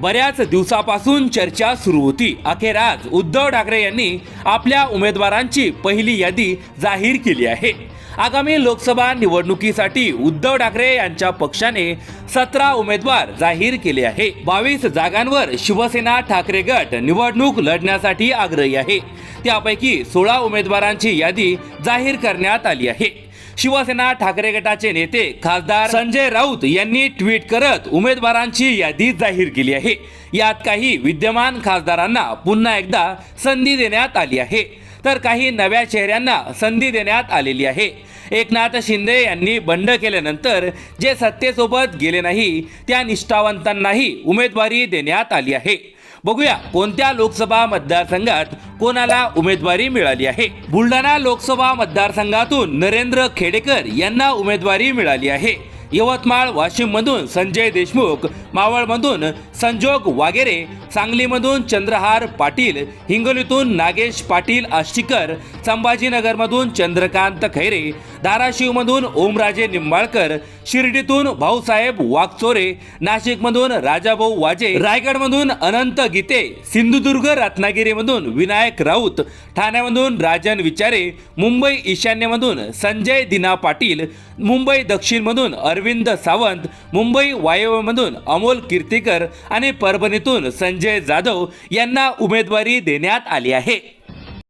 बऱ्याच दिवसापासून चर्चा सुरू होती. अखेर आज उद्धव ठाकरे यांनी आपल्या उमेदवारांची पहिली यादी जाहीर केली आहे. आगामी लोकसभा निवडणुकीसाठी उद्धव ठाकरे यांच्या पक्षाने सतरा उमेदवार जाहीर केले आहे. बावीस जागांवर शिवसेना ठाकरे गट निवडणूक लढण्यासाठी आग्रही आहे. त्यापैकी सोळा उमेदवारांची यादी जाहीर करण्यात आली आहे. शिवसेना ठाकरे गटाचे नेते खासदार संजय राऊत यांनी ट्विट करत उमेदवारांची यादी जाहीर केली आहे. यात काही विद्यमान खासदारांना पुन्हा एकदा संधी देण्यात आली आहे. तर काही नव्या चेहऱ्यांना संधी देण्यात आलेली आहे. एकनाथ शिंदे यांनी बंड केल्यानंतर जे सत्तेसोबत गेले नाही त्या निष्ठावंतांनाही उमेदवारी देण्यात आली आहे. बघूया कोणत्या लोकसभा मतदारसंघात कोणाला उमेदवारी मिळाली आहे. बुलढाणा लोकसभा मतदारसंघातून नरेंद्र खेडेकर यांना उमेदवारी मिळाली आहे. यवतमाळ वाशिममधून संजय देशमुख मावळमधून संजोग वागेरे सांगलीमधून चंद्रहार पाटील हिंगोलीतून नागेश पाटील आष्टीकर संभाजीनगरमधून चंद्रकांत खैरे धाराशिवमधून ओमराजे निंबाळकर शिर्डीतून भाऊसाहेब वाघचोरे नाशिकमधून राजाभाऊ वाजे रायगडमधून अनंत गीते सिंधुदुर्ग रत्नागिरीमधून विनायक राऊत ठाण्यामधून राजन विचारे मुंबई ईशान्यमधून संजय दिना पाटील मुंबई दक्षिणमधून अरविंद सावंत मुंबई वायव्यमधून अमोल कीर्तीकर आणि परभणीतून संजय जाधव यांना उमेदवारी देण्यात आली आहे.